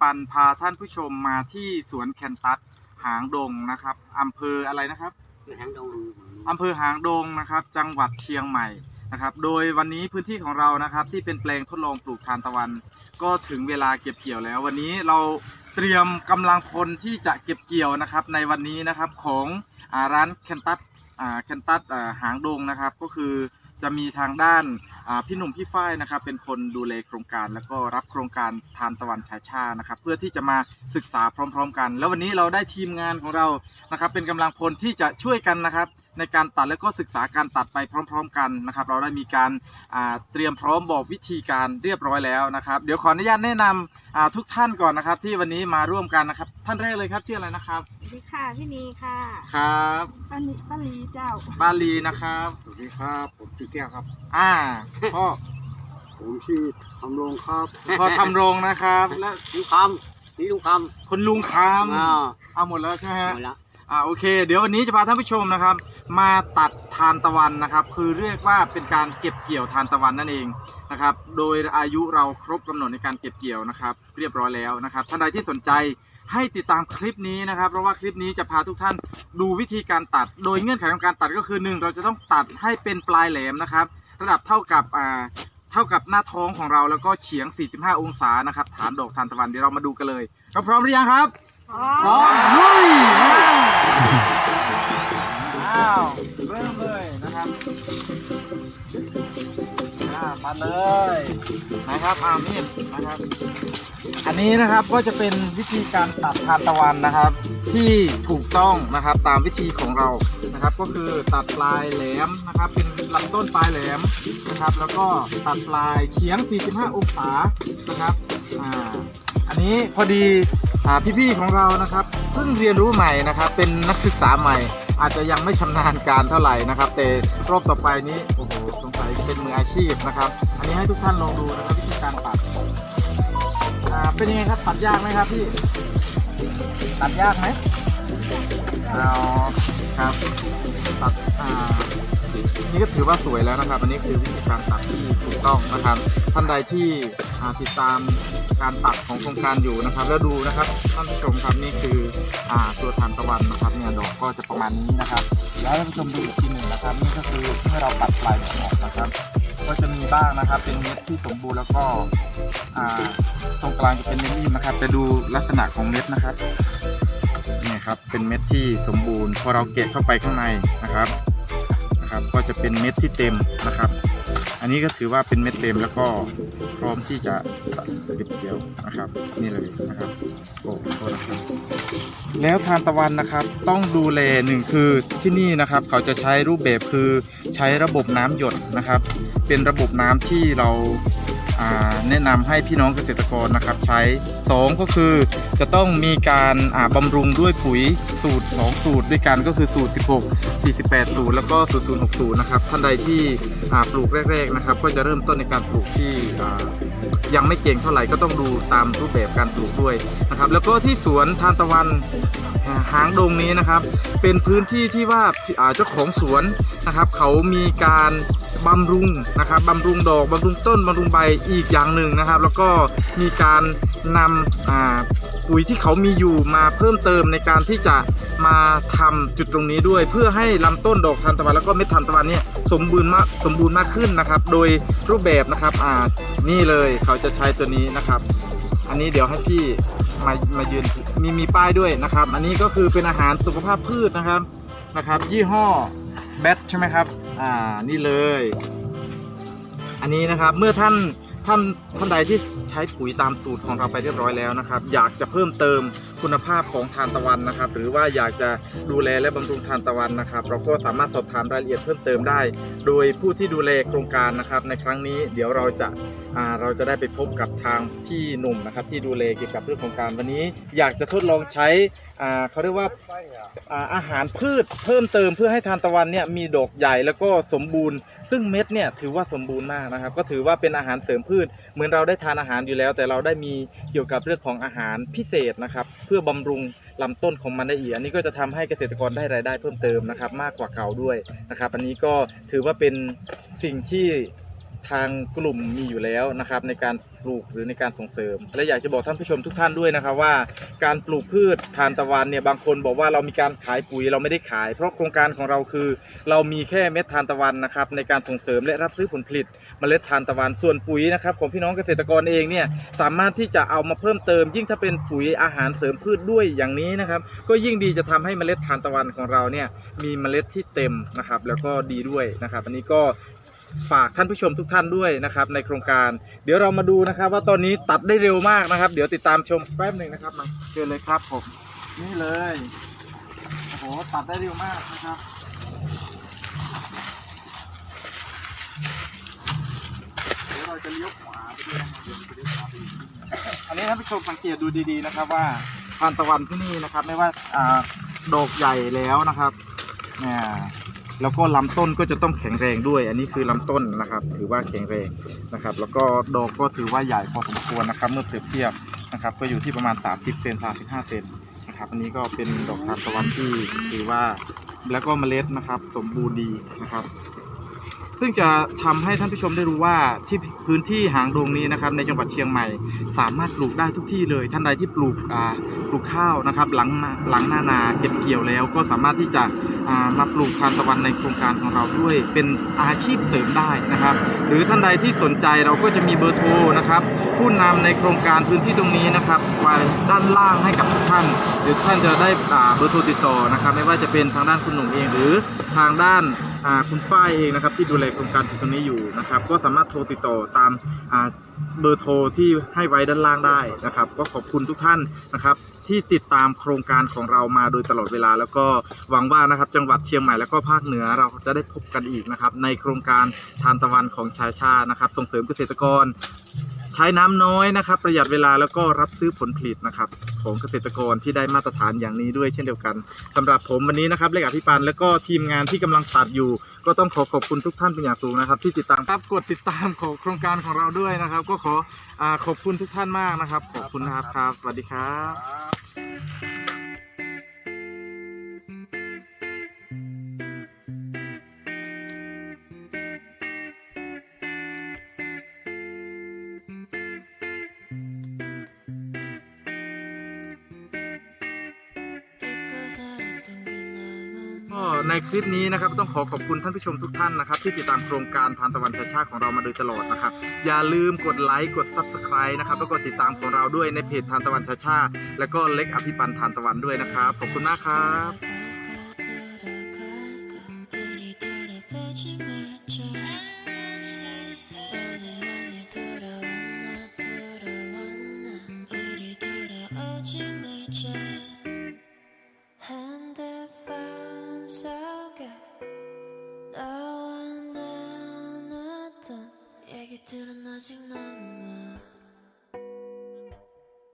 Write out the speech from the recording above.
ปันพาท่านผู้ชมมาที่สวนแคนตัสหางดงนะครับอำเภออะไรนะครับทางดงอำเภอหางดงนะครับ จังหวัดเชียงใหม่นะครับ โดยวันนี้พื้นที่ของเรานะครับ ที่เป็นแปลงทดลองปลูกทานตะวัน ก็ถึงเวลาเก็บเกี่ยวแล้ว วันนี้เราเตรียมกำลังพลที่จะเก็บเกี่ยวนะครับ ในวันนี้นะครับของอาร้านแคนตัสอ่าแคนตัสอ่าหางดงนะครับ ก็คือ จะมีทางด้านพี่หนุ่มพี่ฝ้ายนะครับเป็นคนดูแลโครงการ แล้วก็รับโครงการทานตะวันชายชานะครับเพื่อที่จะมาศึกษาพร้อม ๆ กัน แล้ววันนี้เราได้ทีมงานของเรานะครับเป็นกำลังพลที่จะช่วยกันนะครับ ในการตัดแล้วก็ศึกษาการตัดไปพร้อม ๆ กันนะครับ เราได้มีการอ่าเตรียมพร้อมบอกวิธีการเรียบร้อยแล้วนะครับ เดี๋ยวขออนุญาตแนะนำอ่าทุกท่านก่อนนะครับ ที่วันนี้มาร่วมกันนะครับ ท่านแรกเลยครับชื่ออะไรนะครับสวัสดีค่ะพี่นีค่ะครับป้านีป้าลีเจ้าบาลีนะครับสวัสดีครับผมชื่อแก้วครับ อ่าพ่อผมชื่อคำลงครับพ่อทำโรงนะครับ และลุงคำนี่ลุงคคุณลุงคำอ่าำเอาหมดแล้วใช่ไหมฮะหมดละ อ่าโอเค เดี๋ยววันนี้จะพาท่านผู้ชมนะครับ มาตัดทานตะวันนะครับ คือเรียกว่าเป็นการเก็บเกี่ยวทานตะวันนั่นเองนะครับ โดยอายุเราครบกำหนดในการเก็บเกี่ยวนะครับ เรียบร้อยแล้วนะครับ ท่านใดที่สนใจให้ติดตามคลิปนี้นะครับ เพราะว่าคลิปนี้จะพาทุกท่านดูวิธีการตัด โดยเงื่อนไขของการตัดก็คือหนึ่งเราจะต้องตัดให้เป็นปลายแหลมนะครับ ระดับเท่ากับอ่าเท่ากับหน้าท้องของเราแล้วก็เฉียง 45 องศานะครับฐานดอกทานตะวันเดี๋ยวเรามาดูกันเลยเราพร้อมหรือยังครับพร้อมลุยมา อ้าว เริ่มเลยนะครับอ่าเลยนะครับอามีดนะครับ อันนี้นะครับก็จะเป็นวิธีการตัดทานตะวันนะครับ ที่ถูกต้องนะครับตามวิธีของเรานะครับ ก็คือตัดปลายแหลมนะครับ เป็นลำต้นปลายแหลมนะครับ แล้วก็ตัดปลายเฉียง 45 องศานะครับอ่าอันนี้พอดีอพี่ๆของเรานะครับ พิ่งเรียนรู้ใหม่นะครับ เป็นนักศึกษาใหม่ อาจจะยังไม่ชำนาญการเท่าไหร่นะครับ แต่รอบต่อไปนี้โอ้โหสงสัยจะเป็นมืออาชีพนะครับ อันนี้ให้ทุกท่านลองดูนะครับวิธีการตัดอ่าเป็นยังไงครับตัดยากไหมครับพี่ตัดยากไหมอ๋อครับตัดอ่า นี่ก็ถือว่าสวยแล้วนะครับ อันนี้คือวิธีการตัดที่ถูกต้องนะครับ ท่านใดที่ติดตามการตัดของโครงการอยู่นะครับ แล้วดูนะครับท่านผู้ชมครับนี่คืออตัวทานตะวันนะครับเนี่ยดอกก็จะประมาณนี้นะครับ แล้วท่านผู้ชมดูอีกทีหนึ่งนะครับ นี่ก็คือเมื่อเราตัดปลายดอกออกนะครับ ก็จะมีบ้างนะครับ เป็นเม็ดที่สมบูรณ์แล้วก็ตรงกลางจะเป็นเม็ดรีบนะครับ จะดูลักษณะของเม็ดนะครับนี่ครับเป็นเม็ดที่สมบูรณ์พอเราเกะเข้าไปข้างในนะครับ นะครับ ก็จะเป็นเม็ดที่เต็มนะครับ อันนี้ก็ถือว่าเป็นเม็ดเต็มแล้วก็พร้อมที่จะตัดเก็บเดี่ยวนะครับ นี่เลยนะครับโอ้โทษนะครับแล้วทานตะวันนะครับต้องดูแลหนึ่งคือที่นี่นะครับ เขาจะใช้รูปแบบคือใช้ระบบน้ำหยดนะครับ เป็นระบบน้ำที่เรา แนะนำให้พี่น้องเกษตรกรนะครับใช้สองก็คือจะต้องมีการอ่าบำรุงด้วยปุ๋ยสูตร 2 สูตรด้วยกันก็คือสูตร 16 48 สูตร แล้วก็สูตร060 นะครับ ท่านใดที่ปลูกแรกๆนะครับ ก็จะเริ่มต้นในการปลูกที่ยังไม่เก่งเท่าไหร่ก็ต้องดูตามรูปแบบการปลูกด้วยนะครับแล้วก็ที่สวนทานตะวันหางดงนี้นะครับ เป็นพื้นที่ที่ว่าเจ้าของสวนนะครับ เขามีการ บำรุงนะครับบำรุงดอกบำรุงต้นบำรุงใบอีกอย่างหนึ่งนะครับ แล้วก็มีการนำปุ๋ยที่เขามีอยู่มาเพิ่มเติมในการที่จะมาทำจุดตรงนี้ด้วย เพื่อให้ลำต้นดอกทานตะวันแล้วก็เม็ดทานตะวันเนี่ยสมบูรณ์มากสมบูรณ์มากขึ้นนะครับ โดยรูปแบบนะครับอ่านี่เลยเขาจะใช้ตัวนี้นะครับ อันนี้เดี๋ยวให้พี่มามายืนมีมีป้ายด้วยนะครับ อันนี้ก็คือเป็นอาหารสุขภาพพืชนะครับนะครับ ยี่ห้อแบทใช่ไหมครับ อ่านี่เลย อันนี้นะครับเมื่อท่านท่านท่านใดที่ใช้ปุ๋ยตามสูตรของเราไปเรียบร้อยแล้วนะครับ อยากจะเพิ่มเติมคุณภาพของทานตะวันนะครับ หรือว่าอยากจะดูแลและบำรุงทานตะวันนะครับ เราก็สามารถสอบถามรายละเอียดเพิ่มเติมได้ โดยผู้ที่ดูแลโครงการนะครับ ในครั้งนี้เดี๋ยวเราจะาเราจะได้ไปพบกับทางพี่หนุ่มนะครับ ที่ดูแลเกี่ยวกับเรื่องของการวันนี้ อยากจะทดลองใช้อ่าเขาเรียกว่าอ่าอาหารพืชเพิ่มเติมเพื่อให้ทานตะวันเนี่ยมีดอกใหญ่แล้วก็สมบูรณ์ ซึ่งเม็ดเนี่ยถือว่าสมบูรณ์มากนะครับ ก็ถือว่าเป็นอาหารเสริมพืช เหมือนเราได้ทานอาหารอยู่แล้ว แต่เราได้มีเกี่ยวกับเรื่องของอาหารพิเศษนะครับเพื่อบำรุงลำต้นของมันได้อีกอันนี้ก็จะทำให้เกษตรกรได้รายได้เพิ่มเติมนะครับ มากกว่าเก่าด้วยนะครับ อันนี้ก็ถือว่าเป็นสิ่งที่ ทางกลุ่มมีอยู่แล้วนะครับในการปลูกหรือในการส่งเสริม และอยากจะบอกท่านผู้ชมทุกท่านด้วยนะครับว่าการปลูกพืชทานตะวันเนี่ยบางคนบอกว่าเรามีการขายปุ๋ยเราไม่ได้ขาย เพราะโครงการของเราคือ เรามีแค่เม็ดทานตะวันนะครับในการส่งเสริมและรับซื้อผลผลิตเมล็ดทานตะวันส่วนปุ๋ยนะครับของพี่น้องเกษตรกรเองเนี่ยสามารถที่จะเอามาเพิ่มเติม ยิ่งถ้าเป็นปุ๋ยอาหารเสริมพืชด้วยอย่างนี้นะครับก็ยิ่งดีจะทำให้เมล็ดทานตะวันของเราเนี่ยมีเมล็ดที่เต็มนะครับแล้วก็ดีด้วยนะครับอันนี้ก็ ฝากท่านผู้ชมทุกท่านด้วยนะครับในโครงการ เดี๋ยวเรามาดูนะครับ ว่าตอนนี้ตัดได้เร็วมากนะครับ เดี๋ยวติดตามชมแป๊บหนึ่งนะครับมาเชิญเลยครับผมนี่เลยโอ้โหตัดได้เร็วมากนะครับเดี๋ยวเราจะเลี้ยวขวาไปด้วยนะครับเดี๋ยวเราจะเลี้ยวขวาไปอีกนิดนึงอันนี้ท่านผู้ชมสังเกตดูดีๆนะครับว่าทานตะวันที่นี่นะครับ ไม่ว่าอ่าดอกใหญ่แล้วนะครับเนี่ย แล้วก็ลำต้นก็จะต้องแข็งแรงด้วย อันนี้คือลำต้นนะครับ ถือว่าแข็งแรงนะครับ แล้วก็ดอกก็ถือว่าใหญ่พอสมควรนะครับ เมื่อเปรียบเทียบนะครับ ก็อยู่ที่ประมาณ 30เซน35เซนนะครับ อันนี้ก็เป็นดอกทานตะวันที่ถือว่าแล้วก็เมล็ดนะครับ สมบูรณ์ดีนะครับ ซึ่งจะทำให้ท่านผู้ชมได้รู้ว่าที่พื้นที่หางดงนี้นะครับในจังหวัดเชียงใหม่ สามารถปลูกได้ทุกที่เลย ท่านใดที่ปลูกปลูกข้าวนะครับ หลังหลังหน้านาเก็บเกี่ยวแล้ว ก็สามารถที่จะามาปลูกทานตะวันในโครงการของเราด้วย เป็นอาชีพเสริมได้นะครับ หรือท่านใดที่สนใจเราก็จะมีเบอร์โทรนะครับ ผู้นำในโครงการพื้นที่ตรงนี้นะครับไว้ด้านล่างให้กับทุกท่านเดี๋ยวท่านจะได้เบอร์โทรติดต่อนะครับ ไม่ว่าจะเป็นทางด้านคุณหนุ่มเองหรือทางด้าน คุณฝ้ายเองนะครับที่ดูแลโครงการที่ตรงนี้อยู่นะครับก็สามารถโทรติดต่อตามเบอร์โทรที่ให้ไว้ด้านล่างได้นะครับ ก็ขอบคุณทุกท่านนะครับ ที่ติดตามโครงการของเรามาโดยตลอดเวลา แล้วก็หวังว่านะครับจังหวัดเชียงใหม่แล้วก็ภาคเหนือเราจะได้พบกันอีกนะครับในโครงการทานตะวันของชายชาตินะครับ ส่งเสริมเกษตรกร ช้น้ำน้อยนะครับ ประหยัดเวลาแล้วก็รับซื้อผลผลิตนะครับ ของเกษตรกรที่ได้มาตรฐานอย่างนี้ด้วยเช่นเดียวกันสำหรับผมวันนี้นะครับเลขาพิปันและก็ทีมงานที่กำลังตัดอยู่ ก็ต้องขอขอบคุณทุกท่านเป็นอย่างสูงนะครับ ที่ติดตามครับกดติดตามของโครงการของเราด้วยนะครับ ก็ขอขอบคุณทุกท่านมากนะครับ ขอบคุณนะครับครับสวัสดีครับ ในคลิปนี้นะครับต้องขอขอบคุณท่านผู้ชมทุกท่านนะครับ ที่ติดตามโครงการทานตะวันชาชาของเรามาโดยตลอดนะครับ อย่าลืมกดไลค์กด Subscribe นะครับแล้วก็ติดตามของเราด้วยในเพจทานตะวันชาชา และก็เล็กอภิปันทานตะวันด้วยนะครับ ขอบคุณมากครับ